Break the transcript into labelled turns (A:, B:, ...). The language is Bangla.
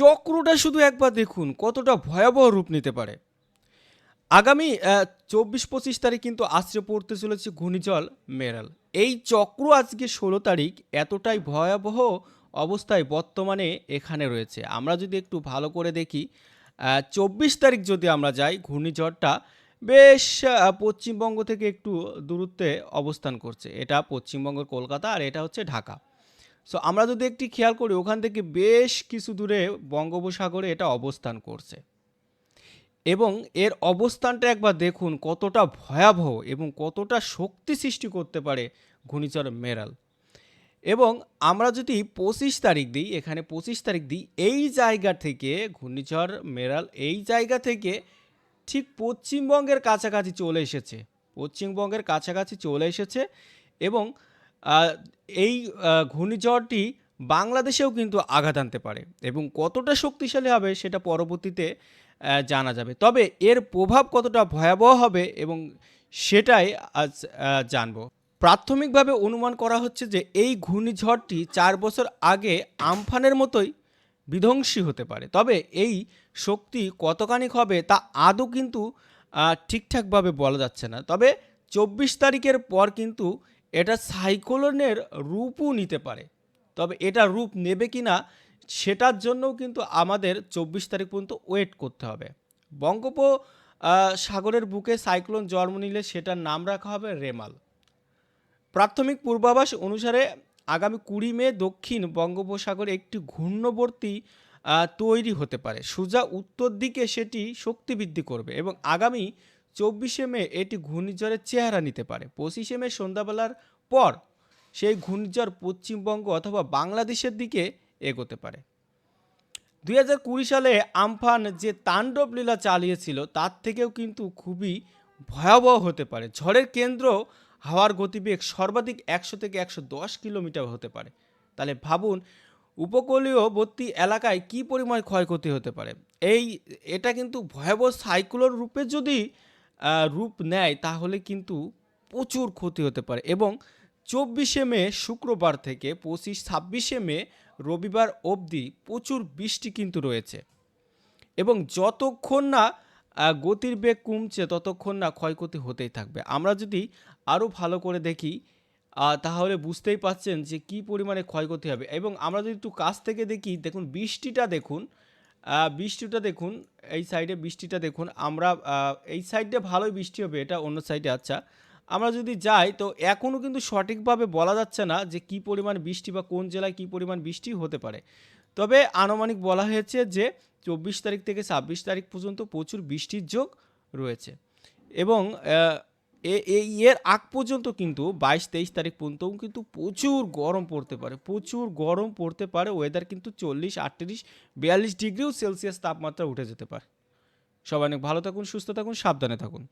A: চক্রটা শুধু একবার দেখুন, কতটা ভয়াবহ রূপ নিতে পারে। আগামী চব্বিশ পঁচিশ তারিখ কিন্তু আশ্রে পড়তে চলেছে ঘূর্ণিঝড় মেরাল। এই চক্র আজকে ষোলো তারিখ, এতটাই ভয়াবহ অবস্থায় বর্তমানে এখানে রয়েছে। আমরা যদি একটু ভালো করে দেখি চব্বিশ তারিখ যদি আমরা যাই, ঘূর্ণিঝড়টা বেশ পশ্চিমবঙ্গ থেকে একটু দূরত্বে অবস্থান করছে। এটা পশ্চিমবঙ্গের কলকাতা আর এটা হচ্ছে ঢাকা। সো আমরা যদি একটি খেয়াল করি, ওখান থেকে বেশ কিছু দূরে বঙ্গোপসাগরে এটা অবস্থান করছে। এবং এর অবস্থানটা একবার দেখুন, কতটা ভয়াবহ এবং কতটা শক্তি সৃষ্টি করতে পারে ঘূর্ণিঝড় মেরাল। এবং আমরা যদি পঁচিশ তারিখ দিই, এখানে পঁচিশ তারিখ দিই, এই জায়গা থেকে ঘূর্ণিঝড় মেরাল, এই জায়গা থেকে ঠিক পশ্চিমবঙ্গের কাছাকাছি চলে এসেছে। পশ্চিমবঙ্গের কাছাকাছি চলে এসেছে এবং এই ঘূর্ণিঝড়টি বাংলাদেশেও কিন্তু আঘাত আনতে পারে এবং কতটা শক্তিশালী হবে সেটা পরবর্তীতে জানা যাবে। তবে এর প্রভাব কতটা ভয়াবহ হবে এবং সেটাই আজ জানব। প্রাথমিকভাবে অনুমান করা হচ্ছে যে এই ঘূর্ণিঝড়টি চার বছর আগে আমফানের মতোই বিধ্বংসী হতে পারে। তবে এই শক্তি কতখানি হবে তা আদৌ কিন্তু ঠিকঠাকভাবে বলা যাচ্ছে না। তবে চব্বিশ তারিখের পর কিন্তু এটা সাইক্লোনের রূপও নিতে পারে। তবে এটা রূপ নেবে কি না সেটার জন্যও কিন্তু আমাদের চব্বিশ তারিখ পর্যন্ত ওয়েট করতে হবে। বঙ্গোপ সাগরের বুকে সাইক্লোন জন্ম নিলে সেটার নাম রাখা হবে রেমাল। প্রাথমিক পূর্বাভাস অনুসারে আগামী কুড়ি মে দক্ষিণ বঙ্গোপসাগরে একটি ঘূর্ণবর্তী তৈরি হতে পারে। সোজা উত্তর দিকে সেটি শক্তি বৃদ্ধি করবে এবং আগামী চব্বিশে মে এটি ঘূর্ণিঝড়ের চেহারা নিতে পারে। পঁচিশে মে সন্ধ্যাবেলার পর সেই ঘূর্ণিঝড় পশ্চিমবঙ্গ অথবা বাংলাদেশের দিকে এগোতে পারে। দুই হাজার কুড়ি সালে আমফান যে তাণ্ডব লীলা চালিয়েছিল, তার থেকেও কিন্তু খুবই ভয়াবহ হতে পারে। ঝড়ের কেন্দ্র হাওয়ার গতিবেগ সর্বাধিক একশো থেকে একশো দশ কিলোমিটার হতে পারে। তাহলে ভাবুন, উপকূলীয়বর্তী এলাকায় কি পরিমাণ ক্ষয়ক্ষতি হতে পারে? এই, এটা কিন্তু ভয়াবহ সাইক্লোন রূপে যদি রূপ নেয়, তাহলে কিন্তু প্রচুর ক্ষতি হতে পারে। এবং চব্বিশে মে শুক্রবার থেকে পঁচিশ ছাব্বিশে মে রবিবার অবধি প্রচুর বৃষ্টি কিন্তু রয়েছে। এবং যতক্ষণ না গতির বেগ কমছে, ততক্ষণ না ক্ষয়ক্ষতি হতেই থাকবে। আমরা যদি আরও ভালো করে দেখি তাহলে বুঝতেই পাচ্ছেন যে কি পরিমাণে ক্ষয়ক্ষতি হবে। এবং আমরা যদি একটু কাছ থেকে দেখি, দেখুন বৃষ্টিটা দেখুন বৃষ্টিটা দেখুন, এই সাইডে বৃষ্টিটা দেখুন, আমরা এই সাইডে ভালোই বৃষ্টি হবে, এটা অন্য সাইডে আচ্ছা। আমরা যদি যাই, তো এখনও কিন্তু সঠিকভাবে বলা যাচ্ছে না যে কি পরিমাণ বৃষ্টি বা কোন জেলায় কি পরিমাণ বৃষ্টি হতে পারে। তবে আনুমানিক বলা হয়েছে যে চব্বিশ তারিখ থেকে ছাব্বিশ তারিখ পর্যন্ত প্রচুর বৃষ্টির যোগ রয়েছে। এবং এর আগ পর্যন্ত কিন্তু বাইশ, তেইশ তারিখ পর্যন্ত কিন্তু প্রচুর গরম পড়তে পারে, প্রচুর গরম পড়তে পারে ওয়েদার কিন্তু চল্লিশ, আটত্রিশ, বিয়াল্লিশ ডিগ্রিও সেলসিয়াস তাপমাত্রা উঠে যেতে পারে। সবাই অনেক ভালো থাকুন, সুস্থ থাকুন, সাবধানে থাকুন।